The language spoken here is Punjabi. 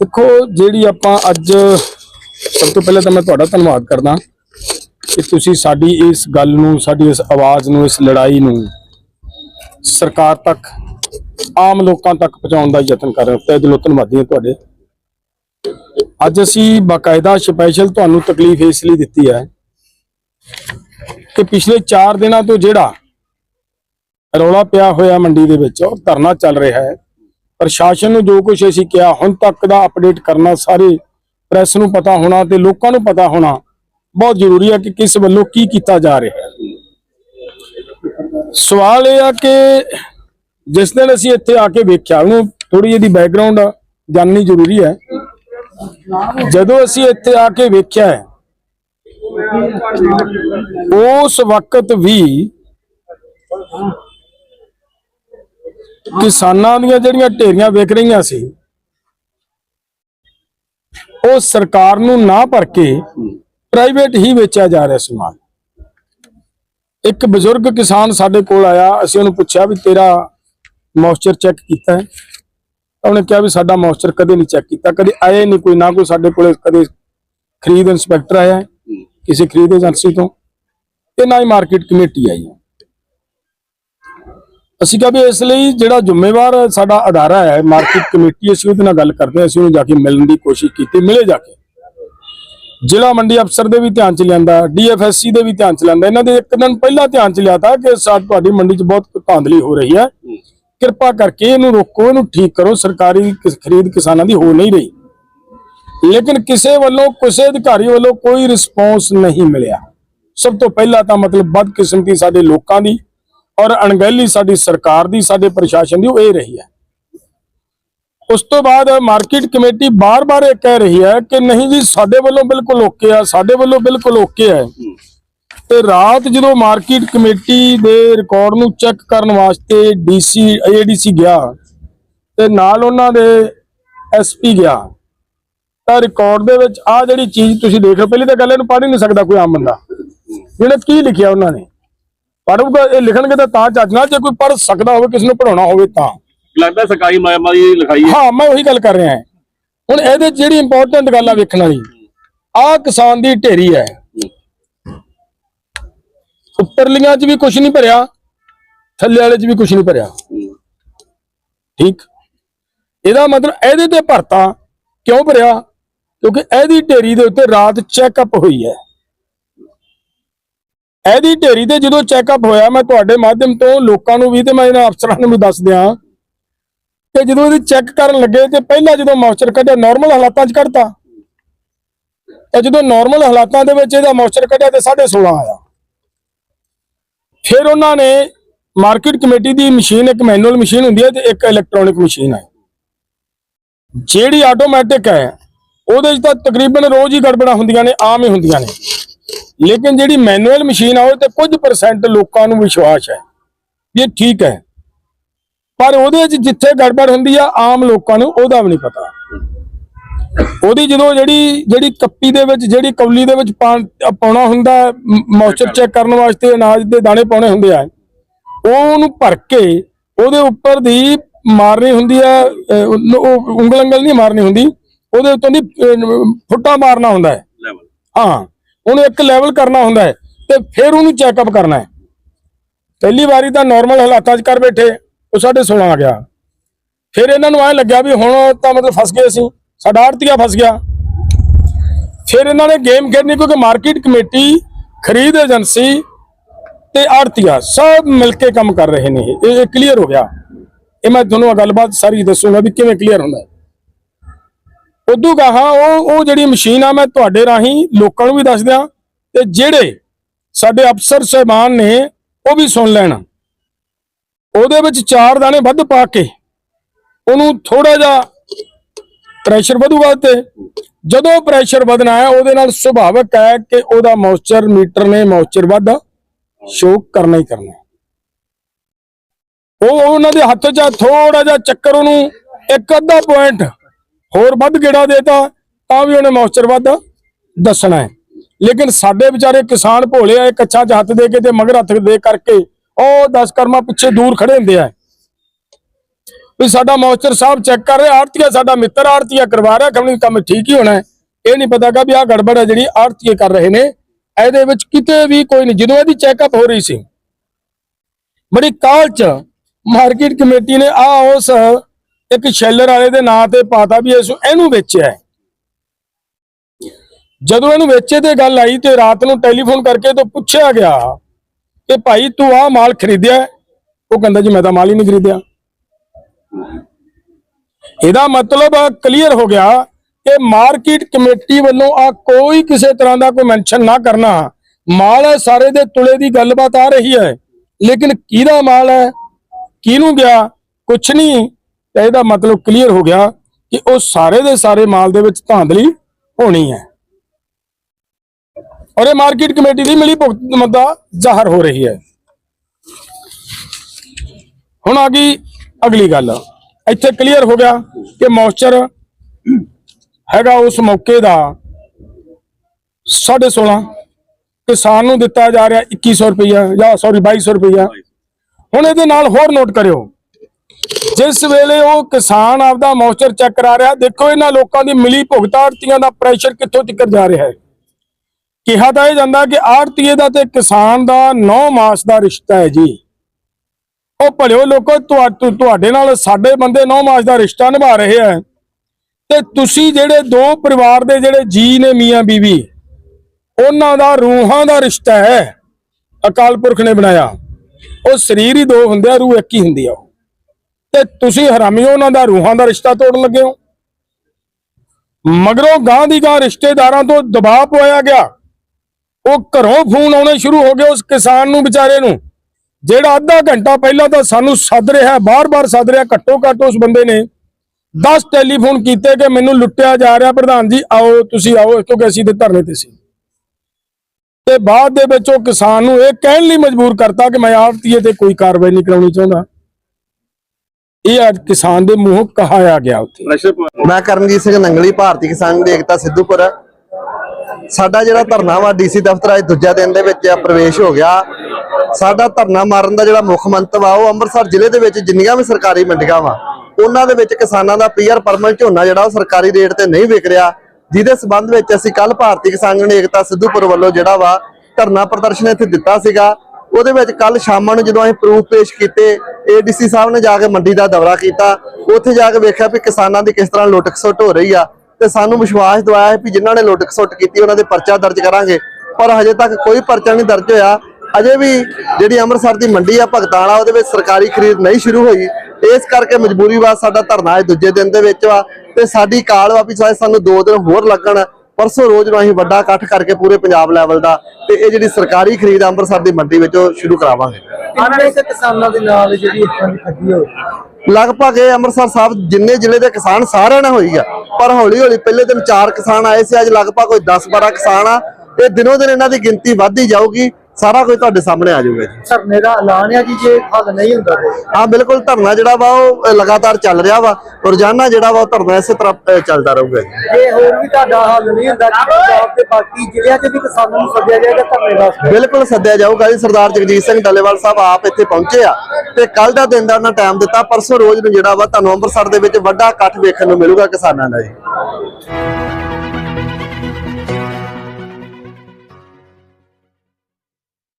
ਦੇਖੋ, ਜਿਹੜੀ ਆਪਾਂ ਅੱਜ ਸਭ ਤੋਂ ਪਹਿਲਾਂ ਤਾਂ ਮੈਂ ਤੁਹਾਡਾ ਧੰਨਵਾਦ ਕਰਦਾ ਕਿ ਤੁਸੀਂ ਸਾਡੀ ਇਸ ਗੱਲ ਨੂੰ, ਸਾਡੀ ਇਸ ਆਵਾਜ਼ ਨੂੰ, ਇਸ ਲੜਾਈ ਨੂੰ ਸਰਕਾਰ ਤੱਕ, ਆਮ ਲੋਕਾਂ ਤੱਕ ਪਹੁੰਚਾਉਣ ਦਾ ਯਤਨ ਕਰ ਰਹੇ ਹੋ। ਤੇ ਦਿਲੋਂ ਧੰਨਵਾਦੀ ਹਾਂ ਤੁਹਾਡੇ। ਅੱਜ ਅਸੀਂ ਬਾਕਾਇਦਾ ਸਪੈਸ਼ਲ ਤੁਹਾਨੂੰ ਤਕਲੀਫ ਇਸ ਲਈ ਦਿੱਤੀ ਹੈ ਕਿ ਪਿਛਲੇ 4 ਦਿਨਾਂ ਤੋਂ ਜਿਹੜਾ ਰੌਲਾ ਪਿਆ ਹੋਇਆ ਮੰਡੀ ਦੇ ਵਿੱਚ, ਉਹ ਧਰਨਾ ਚੱਲ ਰਿਹਾ ਹੈ। ਪ੍ਰਸ਼ਾਸਨ ਨੂੰ ਜੋ ਕੁਝ ਅਸੀਂ ਕਿਹਾ ਹੁਣ ਤੱਕ ਦਾ ਅਪਡੇਟ ਕਰਨਾ ਸਾਰੇ ਪ੍ਰੈਸ ਨੂੰ ਪਤਾ ਹੋਣਾ ਤੇ ਲੋਕਾਂ ਨੂੰ ਪਤਾ ਹੋਣਾ ਬਹੁਤ ਜ਼ਰੂਰੀ ਹੈ ਕਿ ਕਿਸ ਵੱਲੋਂ ਕੀ ਕੀਤਾ ਜਾ ਰਿਹਾ ਹੈ। ਸਵਾਲ ਇਹ ਆ ਕਿ ਜਿਸ ਦਿਨ ਅਸੀਂ ਇੱਥੇ ਆ ਕੇ ਵੇਖਿਆ ਉਹਨੂੰ ਥੋੜੀ ਜਿਹੀ ਬੈਕਗ੍ਰਾਉਂਡ ਜਾਣਨੀ ਜ਼ਰੂਰੀ ਹੈ। ਜਦੋਂ ਅਸੀਂ ਇੱਥੇ ਆ ਕੇ ਵੇਖਿਆ ਹੈ, ਉਸ ਵਕਤ ਵੀ ਕਿਸਾਨਾਂ ਦੀਆਂ ਜਿਹੜੀਆਂ ਢੇਰੀਆਂ ਵਿਕ ਰਹੀਆਂ ਸੀ, ਉਹ ਸਰਕਾਰ ਨੂੰ ਨਾ ਭਰ ਕੇ ਪ੍ਰਾਈਵੇਟ ਹੀ ਵੇਚਿਆ ਜਾ ਰਿਹਾ ਸਮਾਨ। ਇੱਕ ਬਜ਼ੁਰਗ ਕਿਸਾਨ ਸਾਡੇ ਕੋਲ ਆਇਆ, ਅਸੀਂ ਉਹਨੂੰ ਪੁੱਛਿਆ ਵੀ ਤੇਰਾ ਮੋਇਸਚਰ ਚੈੱਕ ਕੀਤਾ ਹੈ? ਉਹਨੇ ਕਿਹਾ ਵੀ ਸਾਡਾ ਮੋਇਸਚਰ ਕਦੇ ਨਹੀਂ ਚੈੱਕ ਕੀਤਾ, ਕਦੇ ਆਇਆ ਨਹੀਂ ਕੋਈ, ਨਾ ਕੋਈ ਸਾਡੇ ਕੋਲੇ ਕਦੇ ਖਰੀਦ ਇੰਸਪੈਕਟਰ ਆਇਆ ਕਿਸੇ ਖਰੀਦ ਏਜੰਸੀ ਤੋਂ। ਤੇ ਨਾ ਹੀ ਮਾਰਕੀਟ ਕਮੇਟੀ ਆਈ ਹੈ। ਅਸੀਂ ਕਿਹਾ ਵੀ ਇਸ ਲਈ ਜਿਹੜਾ ਜ਼ਿੰਮੇਵਾਰ ਸਾਡਾ ਅਦਾਰਾ ਹੈ ਮਾਰਕੀਟ ਕਮੇਟੀ ਅਸੀਂ ਉਹਦੇ ਨਾਲ ਗੱਲ ਕਰਦੇ ਹਾਂ, ਅਸੀਂ ਉਹਨੂੰ ਜਾ ਕੇ ਮਿਲਣ ਦੀ ਕੋਸ਼ਿਸ਼ ਕੀਤੀ, ਮਿਲੇ ਜਾ ਕੇ। ਜ਼ਿਲ੍ਹਾ ਮੰਡੀ ਅਫਸਰ ਦੇ ਵੀ ਧਿਆਨ ਚ ਲਿਆਂਦਾ, ਡੀਐਫਐਸਸੀ ਦੇ ਵੀ ਧਿਆਨ ਚ ਲਿਆਂਦਾ, ਇਹਨਾਂ ਦੇ ਇੱਕ ਦਿਨ ਪਹਿਲਾਂ ਧਿਆਨ ਚ ਲਿਆ ਤਾ ਕਿ ਸਾ, ਤੁਹਾਡੀ ਮੰਡੀ 'ਚ ਬਹੁਤ ਧਾਂਦਲੀ ਹੋ ਰਹੀ ਹੈ। ਕਿਰਪਾ ਕਰਕੇ ਇਹਨੂੰ ਰੋਕੋ, ਇਹਨੂੰ ਠੀਕ ਕਰੋ, ਸਰਕਾਰੀ ਖਰੀਦ ਕਿਸਾਨਾਂ ਦੀ ਹੋ ਨਹੀਂ ਰਹੀ। ਲੇਕਿਨ ਕਿਸੇ ਵੱਲੋਂ, ਕਿਸੇ ਅਧਿਕਾਰੀ ਵੱਲੋਂ ਕੋਈ ਰਿਸਪੌਂਸ ਨਹੀਂ ਮਿਲਿਆ। ਸਭ ਤੋਂ ਪਹਿਲਾਂ ਤਾਂ ਮਤਲਬ ਬਦਕਿਸਮਤੀ ਸਾਡੇ ਲੋਕਾਂ ਦੀ ਔਰ ਅਣਗਹਿਲੀ ਸਾਡੀ ਸਰਕਾਰ ਦੀ, ਸਾਡੇ ਪ੍ਰਸ਼ਾਸਨ ਦੀ, ਉਹ ਇਹ ਰਹੀ ਹੈ। ਉਸ ਤੋਂ ਬਾਅਦ ਮਾਰਕੀਟ ਕਮੇਟੀ ਬਾਰ-ਬਾਰ ਇਹ ਕਹਿ ਰਹੀ ਹੈ ਕਿ ਨਹੀਂ ਜੀ, ਸਾਡੇ ਵੱਲੋਂ ਬਿਲਕੁਲ ਓਕੇ ਆ, ਸਾਡੇ ਵੱਲੋਂ ਬਿਲਕੁਲ ਓਕੇ ਹੈ ਤੇ ਰਾਤ ਜਦੋਂ ਮਾਰਕੀਟ ਕਮੇਟੀ ਦੇ ਰਿਕਾਰਡ ਨੂੰ ਚੈੱਕ ਕਰਨ ਵਾਸਤੇ ਡੀਸੀ, ਏਡੀਸੀ ਗਿਆ ਤੇ ਨਾਲ ਉਹਨਾਂ ਦੇ ਐਸਪੀ ਗਿਆ, ਤਾਂ ਰਿਕਾਰਡ ਦੇ ਵਿੱਚ ਆ ਜਿਹੜੀ ਚੀਜ਼ ਤੁਸੀਂ ਦੇਖ ਰਹੇ ਹੋ, ਪਹਿਲੀ ਤਾਂ ਗੱਲ ਇਹਨੂੰ ਪੜ੍ਹ ਹੀ ਨਹੀਂ ਸਕਦਾ ਕੋਈ ਆਮ ਬੰਦਾ। ਜਿਹੜਾ ਕੀ ਲਿਖਿਆ ਉਹਨਾਂ ਨੇ ਪੜੂਗਾ ਇਹ ਲਿਖਣਗੇ ਤਾਂ ਤਾਂ ਚੱਜ ਨਾਲ ਜੇ ਕੋਈ ਪੜ੍ਹ ਸਕਦਾ ਹੋਵੇ ਕਿਸੇ ਨੂੰ ਪੜਾਉਣਾ ਹੋਵੇ ਤਾਂ। ਲੱਗਦਾ ਸਰਕਾਰੀ ਮਾਇਮਾ ਦੀ ਲਿਖਾਈ ਹੈ। ਹਾਂ ਮੈਂ ਉਹੀ ਗੱਲ ਕਰ ਰਿਹਾ। ਹੁਣ ਇਹਦੇ ਜਿਹੜੀ ਇੰਪੋਰਟੈਂਟ ਗੱਲ ਆ ਵੇਖਣ ਵਾਲੀ ਆ ਕਿਸਾਨ ਦੀ ਢੇਰੀ ਹੈ। ਉੱਪਰਲੀਆਂ 'ਚ ਵੀ ਕੁਝ ਨਹੀਂ ਭਰਿਆ ਥੱਲੇ ਵਾਲੇ 'ਚ ਵੀ ਕੁਝ ਨਹੀਂ ਭਰਿਆ। ਠੀਕ? ਇਹਦਾ ਮਤਲਬ ਇਹਦੇ ਤੇ ਭਰਤਾ ਕਿਉਂ ਭਰਿਆ? ਕਿਉਂਕਿ ਇਹਦੀ ਢੇਰੀ ਦੇ ਉੱਤੇ ਰਾਤ ਚੈੱਕਅਪ ਹੋਈ ਹੈ। ਇਹਦੀ ਢੇਰੀ ਤੇ ਜਦੋਂ ਚੈੱਕਅਪ ਹੋਇਆ, ਮੈਂ ਤੁਹਾਡੇ ਮਾਧਿਅਮ ਤੋਂ ਲੋਕਾਂ ਨੂੰ ਵੀ ਤੇ ਮੈਂ ਇਹਨਾਂ ਅਫਸਰਾਂ ਨੂੰ ਵੀ ਦੱਸ ਦਿਆਂ ਕਿ ਜਦੋਂ ਇਹਦੀ ਚੈੱਕ ਕਰਨ ਲੱਗੇ ਤੇ ਪਹਿਲਾਂ ਜਦੋਂ ਮੌਇਸਚਰ ਕੱਢਿਆ ਨਾਰਮਲ ਹਾਲਾਤਾਂ 'ਚ ਕੱਢਤਾ। ਤੇ ਜਦੋਂ ਨਾਰਮਲ ਹਾਲਾਤਾਂ ਦੇ ਵਿੱਚ ਇਹਦਾ ਮੌਇਸਚਰ ਕੱਢਿਆ ਤੇ 16.5 ਆਇਆ। ਫਿਰ ਉਹਨਾਂ ਨੇ ਮਾਰਕੀਟ ਕਮੇਟੀ ਦੀ ਮਸ਼ੀਨ ਇੱਕ ਮੈਨੂਅਲ ਮਸ਼ੀਨ ਹੁੰਦੀ ਹੈ ਤੇ ਇੱਕ ਇਲੈਕਟ੍ਰੋਨਿਕ ਮਸ਼ੀਨ ਹੈ। ਜਿਹੜੀ ਆਟੋਮੈਟਿਕ ਹੈ, ਉਹਦੇ 'ਚ ਤਾਂ ਤਕਰੀਬਨ ਰੋਜ਼ ਹੀ ਗੜਬੜਾਂ ਹੁੰਦੀਆਂ ਨੇ, ਆਮ ਹੀ ਹੁੰਦੀਆਂ ਨੇ। ਲੇਕਿਨ ਜਿਹੜੀ ਮੈਨੂਅਲ ਮਸ਼ੀਨ ਆ ਉਹ ਤੇ ਕੁਝ ਪਰਸੈਂਟ ਲੋਕਾਂ ਨੂੰ ਵਿਸ਼ਵਾਸ ਹੈ ਇਹ ਠੀਕ ਹੈ। ਪਰ ਉਹਦੇ 'ਚ ਜਿੱਥੇ ਗੜਬੜ ਹੁੰਦੀ ਆ ਆਮ ਲੋਕਾਂ ਨੂੰ ਉਹਦਾ ਵੀ ਨਹੀਂ ਪਤਾ। ਉਹਦੀ ਜਦੋਂ ਜਿਹੜੀ ਜਿਹੜੀ ਕੱਪੀ ਦੇ ਵਿੱਚ ਜਿਹੜੀ ਕੌਲੀ ਦੇ ਵਿੱਚ ਪਾਉਣਾ ਹੁੰਦਾ ਮੌਇਸਚਰ ਚੈੱਕ ਕਰਨ ਵਾਸਤੇ ਅਨਾਜ ਦੇ ਦਾਣੇ ਪਾਉਣੇ ਹੁੰਦੇ ਆ ਉਹ ਉਹਨੂੰ ਭਰ ਕੇ ਉਹਦੇ ਉੱਪਰ ਦੀ ਮਾਰਨੀ ਹੁੰਦੀ ਆ ਉਹ ਉਂਗਲ ਉਂਗਲ ਨਹੀਂ ਮਾਰਨੀ ਹੁੰਦੀ ਉਹਦੇ ਉੱਤੋਂ ਦੀ ਫੁੱਟਾ ਮਾਰਨਾ ਹੁੰਦਾ ਹੈ। ਹਾਂ। ਉਹਨੂੰ ਇੱਕ ਲੈਵਲ ਕਰਨਾ ਹੁੰਦਾ ਹੈ ਤੇ ਫਿਰ ਉਹਨੂੰ ਚੈੱਕਅਪ ਕਰਨਾ ਹੈ। ਪਹਿਲੀ ਵਾਰੀ ਤਾਂ ਨਾਰਮਲ ਹਾਲਾਤਾਂ 'ਚ ਕਰ ਬੈਠੇ, ਉਹ 16.5 ਆ ਗਿਆ। ਫਿਰ ਇਹਨਾਂ ਨੂੰ ਐ ਲੱਗਿਆ ਵੀ ਹੁਣ ਤਾਂ ਮਤਲਬ ਫਸ ਗਏ ਅਸੀਂ, ਸਾਡਾ ਆੜਤੀਆ ਫਸ ਗਿਆ। ਫਿਰ ਇਹਨਾਂ ਨੇ ਗੇਮ ਖੇਡਣੀ ਕਿਉਂਕਿ ਮਾਰਕੀਟ ਕਮੇਟੀ ਖਰੀਦ ਏਜੰਸੀ ਤੇ ਆੜਤੀਆ ਸਭ ਮਿਲ ਕੇ ਕੰਮ ਕਰ ਰਹੇ ਨੇ ਇਹ। ਕਲੀਅਰ ਹੋ ਗਿਆ। ਇਹ ਮੈਂ ਤੁਹਾਨੂੰ ਗੱਲਬਾਤ ਸਾਰੀ ਦੱਸੂਗਾ ਵੀ ਕਿਵੇਂ ਕਲੀਅਰ ਹੁੰਦਾ ਉਦੋਂ ਗਾਹਾਂ ਉਹ ਉਹ ਜਿਹੜੀ ਮਸ਼ੀਨ ਆ, ਮੈਂ ਤੁਹਾਡੇ ਰਾਹੀਂ ਲੋਕਾਂ ਨੂੰ ਵੀ ਦੱਸ ਦਿਆਂ ਤੇ ਜਿਹੜੇ ਸਾਡੇ ਅਫਸਰ ਸਹਿਬਾਨ ਨੇ, ਉਹ ਵੀ ਸੁਣ ਲੈਣ। ਉਹਦੇ ਵਿੱਚ ਚਾਰ ਦਾਣੇ ਵੱਧ ਪਾ ਕੇ ਉਹਨੂੰ ਥੋੜਾ ਜਿਹਾ ਪ੍ਰੈਸ਼ਰ ਵਧੂਗਾ ਤੇ ਜਦੋਂ ਪ੍ਰੈਸ਼ਰ ਵਧਣਾ ਹੈ, ਉਹਦੇ ਨਾਲ ਸੁਭਾਵਕ ਹੈ ਕਿ ਉਹਦਾ ਮੌਇਸਚਰ ਮੀਟਰ ਨੇ ਮੌਇਸਚਰ ਵੱਧ ਸ਼ੋ ਕਰਨਾ ਹੀ ਕਰਨਾ ਉਹ ਉਹਨਾਂ ਦੇ ਹੱਥ 'ਚ ਥੋੜਾ ਜਿਹਾ ਚੱਕਰ ਉਹਨੂੰ ਇੱਕ ਅੱਧਾ ਪੁਆਇੰਟ ਹੋਰ ਵੱਧ ਗੇੜਾ ਦੇਤਾ, ਤਾਂ ਵੀ ਉਹਨੇ ਮੌਇਸਚਰ ਵੱਧ ਦੱਸਣਾ ਹੈ। ਲੇਕਿਨ ਸਾਡੇ ਵਿਚਾਰੇ ਕਿਸਾਨ ਭੋਲੇ ਆ, ਇਹ ਕੱਚਾ 'ਚ ਹੱਥ ਦੇ ਕੇ ਤੇ ਮਗਰ ਹੱਥ ਦੇ ਕਰਕੇ ਉਹ 10 ਕਰਮਾ ਪਿੱਛੇ ਦੂਰ ਖੜੇ ਹੁੰਦੇ ਆ। ਵੀ ਸਾਡਾ ਮੌਚਰ ਸਾਹਿਬ ਚੈੱਕ ਕਰ ਰਿਹਾ ਆਰਤੀਆ ਸਾਡਾ ਮਿੱਤਰ ਆਰਤੀਆ ਕਰਵਾ ਰਿਹਾ ਕਮਣੀ ਕੰਮ ਠੀਕ ਹੀ ਹੋਣਾ ਇਹ ਨਹੀਂ ਪਤਾ ਵੀ ਆਹ ਗੜਬੜ ਹੈ ਜਿਹੜੀ ਆਰਤੀਏ ਕਰ ਰਹੇ ਨੇ। ਇਹਦੇ ਵਿੱਚ ਕਿਤੇ ਵੀ ਕੋਈ ਨਹੀਂ, ਜਦੋਂ ਇਹਦੀ ਚੈੱਕਅਪ ਹੋ ਰਹੀ ਸੀ, ਬੜੀ ਕਾਲ ਚ ਮਾਰਕੀਟ ਕਮੇਟੀ ਨੇ ਆ ਉਸ ਇੱਕ ਸ਼ੈਲਰ ਵਾਲੇ ਦੇ ਨਾਂ ਤੇ ਪਾਤਾ ਵੀ ਇਸ ਇਹਨੂੰ ਵੇਚਿਆ ਜਦੋਂ ਇਹਨੂੰ ਵੇਚੇ ਤੇ ਗੱਲ ਆਈ ਤੇ ਰਾਤ ਨੂੰ ਟੈਲੀਫੋਨ ਕਰਕੇ ਤੋਂ ਪੁੱਛਿਆ ਗਿਆ ਕਿ ਭਾਈ ਤੂੰ ਆਹ ਮਾਲ ਖਰੀਦਿਆ ਉਹ ਕਹਿੰਦਾ ਜੀ ਮੈਂ ਤਾਂ ਮਾਲ ਹੀ ਨਹੀਂ ਖਰੀਦਿਆ। ਇਹਦਾ ਮਤਲਬ ਕਲੀਅਰ ਹੋ ਗਿਆ ਕਿ ਮਾਰਕੀਟ ਕਮੇਟੀ ਵੱਲੋਂ ਆ ਕੋਈ ਕਿਸੇ ਤਰ੍ਹਾਂ ਦਾ ਕੋਈ ਮੈਂਸ਼ਨ ਨਾ ਕਰਨਾ। ਮਾਲ ਹੈ ਸਾਰੇ ਦੇ ਤੁਲੇ ਦੀ ਗੱਲਬਾਤ ਆ ਰਹੀ ਹੈ। ਲੇਕਿਨ ਕਿਹਦਾ ਮਾਲ ਹੈ? ਕਿਹਨੂੰ ਗਿਆ? ਕੁਛ ਨਹੀਂ। ਤੇ ਇਹਦਾ ਮਤਲਬ ਕਲੀਅਰ ਹੋ ਗਿਆ ਕਿ ਉਹ ਸਾਰੇ ਦੇ ਸਾਰੇ ਮਾਲ ਦੇ ਵਿੱਚ ਧਾਂਦਲੀ ਹੋਣੀ ਹੈ। ਔਰ ਇਹ ਮਾਰਕੀਟ ਕਮੇਟੀ ਦੀ ਮਿਲੀ ਭੁਗਤ ਮੱਦਾ ਜ਼ਾਹਰ ਹੋ ਰਹੀ ਹੈ। ਹੁਣ ਆ ਗਈ ਅਗਲੀ ਗੱਲ। ਇੱਥੇ ਕਲੀਅਰ ਹੋ ਗਿਆ ਕਿ ਮੌਇਸਚਰ ਹੈਗਾ ਉਸ ਮੌਕੇ ਦਾ 16.5 ਕਿਸਾਨ ਨੂੰ ਦਿੱਤਾ ਜਾ ਰਿਹਾ 2100 ਰੁਪਇਆ ਜਾਂ ਸੌਰੀ 2200 ਰੁਪਇਆ ਹੁਣ ਇਹਦੇ ਨਾਲ ਹੋਰ ਨੋਟ ਕਰਿਓ। ਜਿਸ ਵੇਲੇ ਉਹ ਕਿਸਾਨ ਆਪਦਾ ਮੌਇਸਚਰ ਚੈੱਕ ਕਰਾ ਰਿਹਾ, ਦੇਖੋ ਇਹਨਾਂ ਲੋਕਾਂ ਦੀ ਮਿਲੀ ਭੁਗਤ ਆੜਤੀਆਂ ਦਾ ਪ੍ਰੈਸ਼ਰ ਕਿੱਥੋਂ ਤੱਕ ਜਾ ਰਿਹਾ ਹੈ? ਕਿਹਾ ਤਾਂ ਇਹ ਜਾਂਦਾ ਕਿ ਆੜਤੀਏ ਦਾ ਤੇ ਕਿਸਾਨ ਦਾ 9 ਮਾਸ ਦਾ ਰਿਸ਼ਤਾ ਹੈ ਜੀ। ਉਹ ਭਲਿਓ ਲੋਕੋ, ਤੁਹਾ- ਤੁਹਾਡੇ ਨਾਲ ਸਾਡੇ ਬੰਦੇ 9 ਮਾਸ ਦਾ ਰਿਸ਼ਤਾ ਨਿਭਾ ਰਹੇ ਆ ਤੇ ਤੁਸੀਂ ਜਿਹੜੇ ਦੋ ਪਰਿਵਾਰ ਦੇ ਜਿਹੜੇ ਜੀ ਨੇ ਮੀਆਂ ਬੀਵੀ, ਉਹਨਾਂ ਦਾ ਰੂਹਾਂ ਦਾ ਰਿਸ਼ਤਾ ਹੈ। ਅਕਾਲ ਪੁਰਖ ਨੇ ਬਣਾਇਆ। ਉਹ ਸਰੀਰ ਹੀ ਦੋ ਹੁੰਦੇ ਆ, ਰੂਹ ਇੱਕ ਹੀ ਹੁੰਦੀ ਆ ਉਹ। ਤੇ ਤੁਸੀਂ ਹਰਾਮੀ ਉਹਨਾਂ ਦਾ ਰੂਹਾਂ ਦਾ ਰਿਸ਼ਤਾ ਤੋੜਨ ਲੱਗੇ ਹੋ। ਮਗਰੋਂ ਗਾਂ ਦੀ ਗਾਂ ਰਿਸ਼ਤੇਦਾਰਾਂ ਤੋਂ ਦਬਾਅ ਪਵਾਇਆ ਗਿਆ। ਉਹ ਘਰੋਂ ਫੋਨ ਆਉਣੇ ਸ਼ੁਰੂ ਹੋ ਗਏ ਉਸ ਕਿਸਾਨ ਨੂੰ, ਵਿਚਾਰੇ ਨੂੰ। ਜਿਹੜਾ ਅੱਧਾ ਘੰਟਾ ਪਹਿਲਾਂ ਤਾਂ ਸਾਨੂੰ ਸੱਦ ਰਿਹਾ, ਬਾਰ-ਬਾਰ ਸੱਦ ਰਿਹਾ ਘੱਟੋ ਘੱਟ ਉਸ ਬੰਦੇ ਨੇ 10 ਟੈਲੀਫੋਨ ਕੀਤੇ ਕਿ ਮੈਨੂੰ ਲੁੱਟਿਆ ਜਾ ਰਿਹਾ। ਪ੍ਰਧਾਨ ਜੀ, ਆਓ, ਤੁਸੀਂ ਆਓ, ਕਿਉਂਕਿ ਅਸੀਂ ਤੇ ਧਰਨੇ ਤੇ ਸੀ। ਤੇ ਬਾਅਦ ਦੇ ਵਿੱਚ ਉਹ ਕਿਸਾਨ ਨੂੰ ਇਹ ਕਹਿਣ ਲਈ ਮਜਬੂਰ ਕਰਤਾ ਕਿ ਮੈਂ ਆੜਤੀਏ ਤੇ ਕੋਈ ਕਾਰਵਾਈ ਨਹੀਂ ਕਰਾਉਣੀ ਚਾਹੁੰਦਾ। ਇਹ ਅੱਜ ਕਿਸਾਨ ਦੇ ਮੂੰਹੋਂ ਕਹਾਇਆ ਗਿਆ ਉੱਥੇ। ਮੈਂ ਕਰਮਜੀਤ ਸਿੰਘ ਨੰਗਲੀ ਭਾਰਤੀ ਕਿਸਾਨ ਦੀ ਏਕਤਾ ਸਿੱਧੂਪੁਰ। ਸਾਡਾ ਜਿਹੜਾ ਧਰਨਾ ਵਾ ਡੀਸੀ ਦਫ਼ਤਰ ਅੱਜ ਦੂਜਾ ਦਿਨ ਦੇ ਵਿੱਚ ਪ੍ਰਵੇਸ਼ ਹੋ ਗਿਆ। ਸਾਡਾ ਧਰਨਾ ਮਾਰਨ ਦਾ ਜਿਹੜਾ ਮੁੱਖ ਮੰਤਵ ਆ ਉਹ ਅੰਮ੍ਰਿਤਸਰ ਜ਼ਿਲ੍ਹੇ ਦੇ ਵਿੱਚ ਜਿੰਨੀਆਂ ਵੀ ਸਰਕਾਰੀ ਮੰਡੀਆਂ ਵਾ ਉਹਨਾਂ ਦੇ ਵਿੱਚ ਕਿਸਾਨਾਂ ਦਾ ਪੀਆਰ ਪਰਮਲ ਝੋਨਾ ਜਿਹੜਾ ਉਹ ਸਰਕਾਰੀ ਰੇਟ ਤੇ ਨਹੀਂ ਵਿਕ ਰਿਹਾ। ਜਿਹਦੇ ਸਬੰਧ ਵਿੱਚ ਅਸੀਂ ਕੱਲ ਭਾਰਤੀ ਕਿਸਾਨ ਯੂਨੀਅਨ ਏਕਤਾ ਸਿੱਧੂਪੁਰ ਵੱਲੋਂ ਜਿਹੜਾ ਵਾ ਧਰਨਾ ਪ੍ਰਦਰਸ਼ਨ ਇੱਥੇ ਦਿੱਤਾ ਸੀਗਾ। ਉਹਦੇ ਵਿੱਚ ਕੱਲ ਸ਼ਾਮਾਂ ਨੂੰ ਜਦੋਂ ਅਸੀਂ ਪ੍ਰੂਫ ਪੇਸ਼ ਕੀਤੇ ਏਡੀਸੀ ਸਾਹਿਬ ਨੇ ਜਾ ਕੇ ਮੰਡੀ ਦਾ ਦੌਰਾ ਕੀਤਾ। ਉੱਥੇ ਜਾ ਕੇ ਵੇਖਿਆ ਵੀ ਕਿਸਾਨਾਂ ਦੀ ਕਿਸ ਤਰ੍ਹਾਂ ਲੁੱਟ ਖਸੁੱਟ ਹੋ ਰਹੀ ਆ ਤੇ ਸਾਨੂੰ ਵਿਸ਼ਵਾਸ ਦਵਾਇਆ ਵੀ ਜਿਨ੍ਹਾਂ ਨੇ ਲੁੱਟ ਖਸੁੱਟ ਕੀਤੀ, ਉਹਨਾਂ ਦੇ ਪਰਚਾ ਦਰਜ ਕਰਾਂਗੇ। ਪਰ ਹਜੇ ਤੱਕ ਕੋਈ ਪਰਚਾ ਨਹੀਂ ਦਰਜ ਹੋਇਆ। ਅਜੇ ਵੀ ਜਿਹੜੀ ਅੰਮ੍ਰਿਤਸਰ ਦੀ ਮੰਡੀ ਆ, ਭਗਤਾਣਾ, ਉਹਦੇ ਵਿੱਚ ਸਰਕਾਰੀ ਖਰੀਦ ਨਹੀਂ ਸ਼ੁਰੂ ਹੋਈ। ਇਸ ਕਰਕੇ ਮਜਬੂਰੀ ਬਾਅਦ ਸਾਡਾ ਧਰਨਾ ਇਹ ਦੂਜੇ ਦਿਨ ਦੇ ਵਿੱਚ ਵਾ। ਤੇ ਸਾਡੀ ਕਾਲ ਵਾ ਵੀ ਸ਼ਾਇਦ ਸਾਨੂੰ 2 ਦਿਨ ਹੋਰ ਲੱਗਣ ਪਰਸੋਂ ਰੋਜ਼ ਨੂੰ ਅਸੀਂ ਵੱਡਾ ਇਕੱਠ ਕਰਕੇ ਪੂਰੇ ਪੰਜਾਬ ਲੈਵਲ ਦਾ ਤੇ ਇਹ ਜਿਹੜੀ ਸਰਕਾਰੀ ਖਰੀਦ ਅੰਮ੍ਰਿਤਸਰ ਦੀ ਮੰਡੀ ਵਿੱਚ ਸ਼ੁਰੂ ਕਰਾਵਾਂਗੇ। ਕਿੰਨੇ ਕੁ ਕਿਸਾਨਾਂ ਦੇ ਨਾਲ ਜਿਹੜੀ ਇਸ ਤਰ੍ਹਾਂ ਦੀ ਠੱਗੀ ਹੋਈ? ਲਗਭਗ ਇਹ ਅੰਮ੍ਰਿਤਸਰ ਸਾਹਿਬ ਜਿੰਨੇ ਜ਼ਿਲ੍ਹੇ ਦੇ ਕਿਸਾਨ ਸਾਰਿਆਂ ਨਾਲ ਹੋਈ ਆ ਪਰ ਹੌਲੀ ਹੌਲੀ ਪਹਿਲੇ ਦਿਨ 4 ਕਿਸਾਨ ਆਏ ਸੀ ਅੱਜ ਲਗਭਗ ਕੋਈ 10 12 ਕਿਸਾਨ ਆ। ਇਹ ਦਿਨੋ ਦਿਨ ਇਹਨਾਂ ਦੀ ਗਿਣਤੀ ਵੱਧਦੀ ਜਾਊਗੀ। ਸਾਰਾ ਕੁਝ ਤੁਹਾਡੇ ਸਾਹਮਣੇ ਆ ਜਾਊਗਾ ਜੀ। ਧਰਨੇ ਦਾ ਐਲਾਨ ਹੈ ਜੀ ਜੇ ਹੱਲ ਨਹੀਂ ਹੁੰਦਾ ਤੇ। ਹਾਂ ਬਿਲਕੁਲ ਧਰਨਾ ਜਿਹੜਾ ਵਾ ਉਹ ਲਗਾਤਾਰ ਚੱਲ ਰਿਹਾ ਵਾ। ਰੋਜ਼ਾਨਾ ਜਿਹੜਾ ਵਾ ਉਹ ਧਰਨਾ ਇਸੇ ਤਰ੍ਹਾਂ ਚੱਲਦਾ ਰਹੂਗਾ ਜੀ। ਜੇ ਹੋਰ ਵੀ ਤੁਹਾਡਾ ਹੱਲ ਨਹੀਂ ਹੁੰਦਾ ਕਿ ਪੰਜਾਬ ਦੇ ਬਾਕੀ ਜ਼ਿਲ੍ਹਿਆਂ 'ਚ ਵੀ ਕਿਸਾਨਾਂ ਨੂੰ ਸੱਦਿਆ ਜਾਏਗਾ ਧਰਨੇ ਵਾਸਤੇ। ਬਿਲਕੁਲ ਸੱਦਿਆ ਜਾਊਗਾ ਜੀ। ਸਰਦਾਰ ਜਗਜੀਤ ਸਿੰਘ ਡੱਲੇਵਾਲ ਸਾਹਿਬ ਆਪ ਇੱਥੇ ਪਹੁੰਚੇ ਆ ਤੇ ਕੱਲ ਦਾ ਦਿਨ ਦਾ ਉਹਨਾਂ ਟਾਈਮ ਦਿੱਤਾ। ਪਰਸੋਂ ਰੋਜ਼ ਨੂੰ ਜਿਹੜਾ ਵਾ ਤੁਹਾਨੂੰ ਅੰਮ੍ਰਿਤਸਰ ਦੇ ਵਿੱਚ ਵੱਡਾ ਇਕੱਠ ਵੇਖਣ ਨੂੰ ਮਿਲੂਗਾ ਕਿਸਾਨਾਂ ਦਾ ਜੀ।